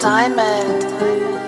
Diamond.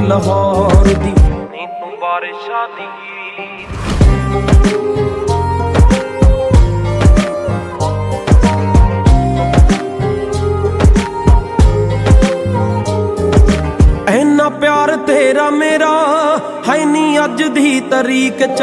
Attari Lahore ਦੀ। ਨੀ ਤੂੰ ਬਾਰਿਸ਼ਾਂ ਦੀ ਹੀਰ ਪਿਆਰ ਤੇਰਾ ਮੇਰਾ ਹੈ ਨੀ ਅੱਜ ਦੀ ਤਰੀਕ ਚ।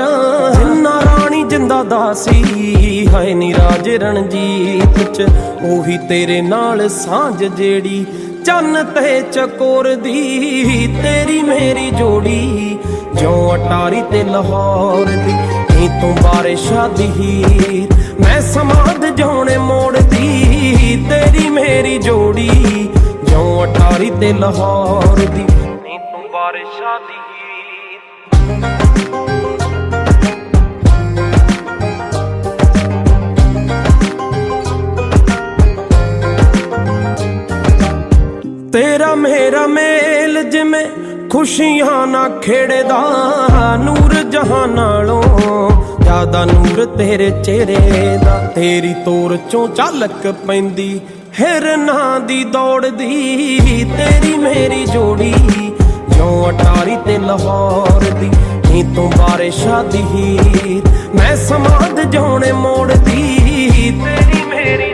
ਇੰਨਾ ਰਾਣੀ ਜਿੰਦਾ ਦਾਸੀ ਹੈ ਨੀ ਰਾਜ ਰਣਜੀਤ ਚ। ਉਹੀ ਤੇਰੇ ਨਾਲ ਸਾਂਝ ਜਿਹੜੀ ਚੰਨ ਤੇ ਚਕੋਰ ਦੀ ਤੇਰੀ ਮੇਰੀ ਜੋੜੀ, ਜਿਉਂ ਅਟਾਰੀ ਤੇ ਲਾਹੌਰ ਦੀ ਨੀ ਤੂੰ ਬਾਰਿਸ਼ਾਂ ਦੀ ਹੀਰ। ਮੈਂ ਸਮਾਦ ਜਾਉਣੇ ਮੋੜਦੀ, ਤੇਰੀ ਮੇਰੀ ਜੋੜੀ, ਜਿਉਂ ਅਟਾਰੀ ਤੇ ਲਾਹੌਰ ਦੀ ਨੀ ਤੂੰ ਬਾਰਿਸ਼ਾਂ ਦੀ ਮੇਲ ਖੁਸ਼ੀਆਂ ਨਾ ਖੇੜਦਾ ਨੂਰ ਜਹਾਂ ਨਾਲੋਂ ਜ਼ਿਆਦਾ ਨੂਰ ਤੇਰੇ ਚਿਹਰੇ ਦਾ। ਤੇਰੀ ਤੋਰ ਚੋਂ ਝਲਕ ਪੈਂਦੀ ਹਿਰਨਾਂ ਦੀ ਦੌੜਦੀ, ਤੇਰੀ ਮੇਰੀ ਜੋੜੀ ਜਿਉਂ ਅਟਾਰੀ ਤੇ ਲਾਹੌਰ ਦੀ ਨੀ ਤੂੰ ਬਾਰੇ ਸ਼ਾਦੀ ਮੈਂ ਸਮਾਦ ਜਾਉਣੇ ਮੋੜਦੀ, ਤੇਰੀ ਮੇਰੀ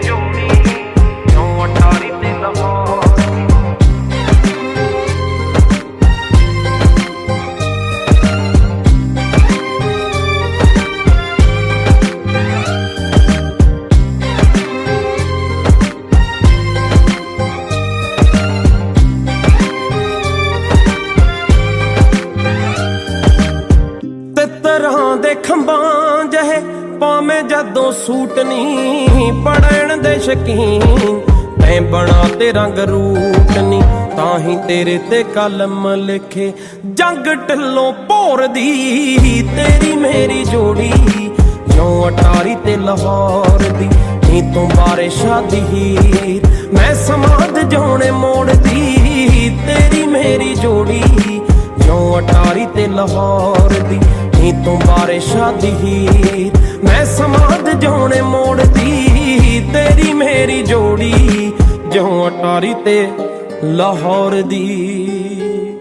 ਤਰ੍ਹਾਂ ਦੇ ਖੰਭਾਂ ਜਹੇ ਪਾਵੇਂ ਜਦੋਂ ਸੂਟ ਨਹੀਂ ਪੜਨ ਦੇ ਸ਼ਕੀਨ। ਤੈਂ ਬਣਾ ਤੇ ਰੰਗ ਰੂਟ ਨਹੀਂ, ਤਾਂ ਹੀ ਤੇਰੇ ਤੇ ਕਲਮ ਲਿਖੇ। ਜੰਗ ਢਿੱਲੋਂ ਭੋਰ ਦੀ ਤੇਰੀ ਮੇਰੀ ਜੋੜੀ। ਜਿਉਂ ਅਟਾਰੀ ਤੇ ਲਾਹੌਰ ਦੀ, ਨੀ ਤੂੰ ਬਾਰੇ ਸ਼ਾਦੀ ਹੀਰ। ਮੈਂ ਸਮਾਦ ਜਾਉਣੇ ਮੋੜਦੀ ਤੇਰੀ ਮੇਰੀ ਜੋੜੀ। ਜਿਉਂ ਅਟਾਰੀ ਤੇ ਲਾਹੌਰ ਦੀ ਨੀ ਤੂੰ ਬਾਰਿਸ਼ਾਂ ਦੀ ਮੈਂ ਸਮਾਦ ਜਾਉਣੇ ਮੋੜਦੀ ਤੇਰੀ ਮੇਰੀ ਜੋੜੀ ਜਿਉਂ ਅਟਾਰੀ ਤੇ ਲਾਹੌਰ ਦੀ।